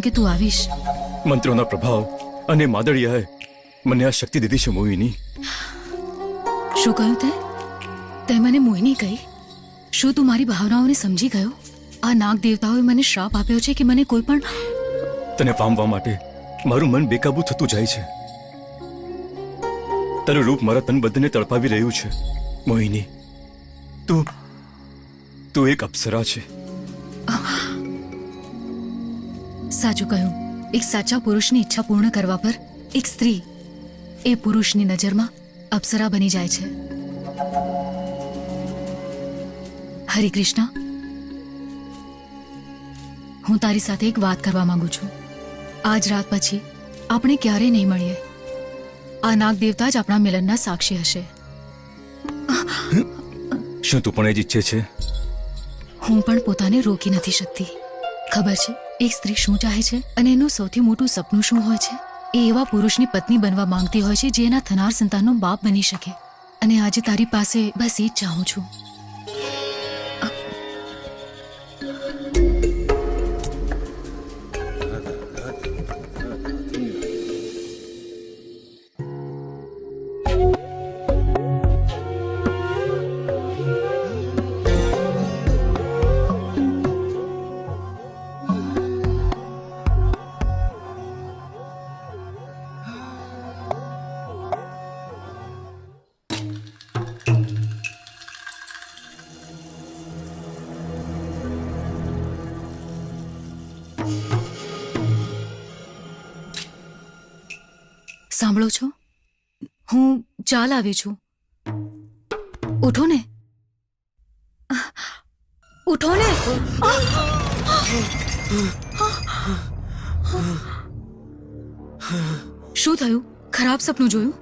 કે તું આવીશ? મંત્રોના પ્રભાવ અને માદળિયાએ મને આ શક્તિ દીધી છે મોહિની. શું કહ્યું તે? તે મને મોહિની કહી. શું તું મારી ભાવનાઓને સમજી ગયો? આ નાગ દેવતાઓએ મને શ્રાપ આપ્યો છે કે મને કોઈ પણ તને પામવા માટે મારું મન બેકાબુ થતું જાય છે. તારું રૂપ મારા તન બધાને તડપાવી રહ્યું છે મોહિની. તું તું એક અપ્સરા છે. સાચું કહ્યું. એક સાચા પુરુષની ઈચ્છા પૂર્ણ કરવા પર એક સ્ત્રી એ પુરુષની નજરમાં અપ્સરા બની જાય છે. હરે કૃષ્ણ. હું તારી સાથે એક વાત કરવા માંગુ છું. આજ રાત પછી આપણે ક્યારેય નહીં મળીએ. આ નાગ દેવતા જ આપણા મિલનના સાક્ષી હશે. શું તું પણ એ જ ઈચ્છે છે? હું પણ પોતાને રોકી નથી શકતી. ખબર છે? એક સ્ત્રી શું ચાહે છે અને એનું સૌથી મોટું સપનું શું હોય છે? એ એવા પુરુષની પત્ની બનવા માંગતી હોય છે જે એના થનાર સંતાનનો બાપ બની શકે. અને આજે તારી પાસે બસ એ જ ચાહું છું. સાંભળો છો? હું ચાલ આવી છું. ઉઠો ને. ઉઠો ને. શું થયું? ખરાબ સપનું જોયું?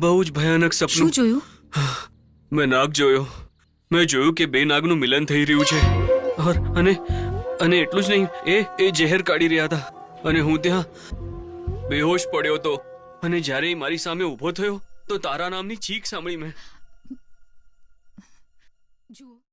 બહુ જ ભયાનક શું સપનું જોયું? મેં નાગ જોયો. મેં જોયું કે બે નાગનું મિલન થઈ રહ્યું છે. અને અને એટલું જ નહીં, એ એ ઝેર કાઢી રહ્યા હતા. અને હું ત્યાં બેહોશ પડ્યો હતો અને જ્યારે એ મારી સામે ઊભો થયો, તો તારા નામની ચીખ સાંભળી મેં. જુઓ.